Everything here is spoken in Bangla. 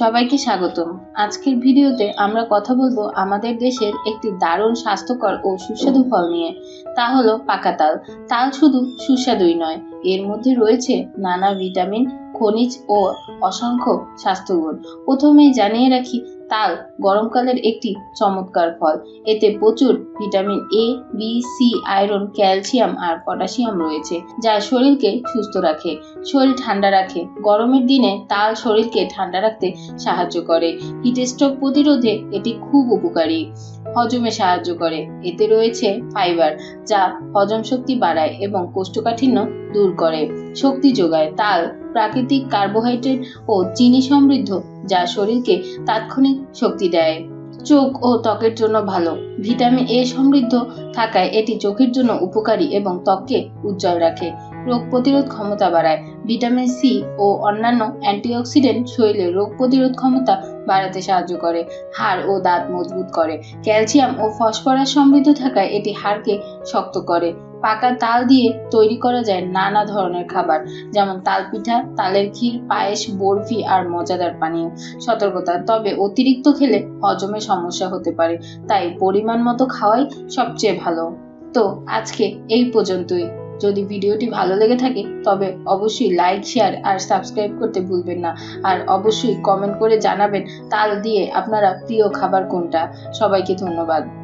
সবাইকে স্বাগতম। আজকের ভিডিওতে আমরা কথা বলব আমাদের দেশের একটি দারুণ স্বাস্থ্যকর ও সুস্বাদু ফল নিয়ে। তা হলো পাকা তাল। তাল শুধু সুস্বাদুই নয়, এর মধ্যে রয়েছে নানা ভিটামিন খনিজ ও অসংখ্য স্বাস্থ্যগুণ। প্রথমেই জানিয়ে রাখি, তাল গরমকালের একটি চমৎকার ফল। এতে প্রচুর vitamin A B C iron, calcium R potassium রয়েছে, যা শরীরকে সুস্থ রাখে, শরীর ঠান্ডা রাখে। গরমের দিনে তাল শরীরকে ঠান্ডা রাখতে সাহায্য করে। হিটস্ট্রোক প্রতিরোধে এটি খুব উপকারী। হজমে সাহায্য করে। এতে রয়েছে ফাইবার, যা হজম শক্তি বাড়ায় এবং কোষ্ঠকাঠিন্য দূর করে। শক্তি যোগায়। তাল প্রাকৃতিক কার্বোহাইড্রেট ও চিনি সমৃদ্ধ, যা শরীরকে তাৎক্ষণিক শক্তি দেয়। চোখ ও ত্বকের জন্য ভালো। ভিটামিন এ সমৃদ্ধ থাকায় এটি চোখের জন্য উপকারী এবং ত্বককে উজ্জ্বল রাখে। রোগ প্রতিরোধ ক্ষমতা বাড়ায়। ভিটামিন সি ও অন্যান্য অ্যান্টিঅক্সিডেন্ট শরীরে রোগ প্রতিরোধ ক্ষমতা বাড়াতে সাহায্য করে, হাড় ও দাঁত মজবুত করে। ক্যালসিয়াম ও ফসফরাস সমৃদ্ধ থাকায় এটি হাড়কে শক্ত করে। পাকা তাল দিয়ে তৈরি করা যায় নানা ধরনের খাবার, যেমন তাল পিঠা তালের ক্ষীর, পায়েস, বরফি আর মজাদার পানীয়। সতর্কতা, তবে অতিরিক্ত খেলে হজমে সমস্যা হতে পারে, তাই পরিমাণ মতো খাওয়াই সবচেয়ে ভালো। তো আজকে এই পর্যন্তই। যদি ভিডিওটি ভালো লেগে থাকে, তবে অবশ্যই লাইক শেয়ার আর সাবস্ক্রাইব করতে ভুলবেন না। আর অবশ্যই কমেন্ট করে জানাবেন তাল দিয়ে আপনারা প্রিয় খাবার কোনটা। সবাইকে ধন্যবাদ।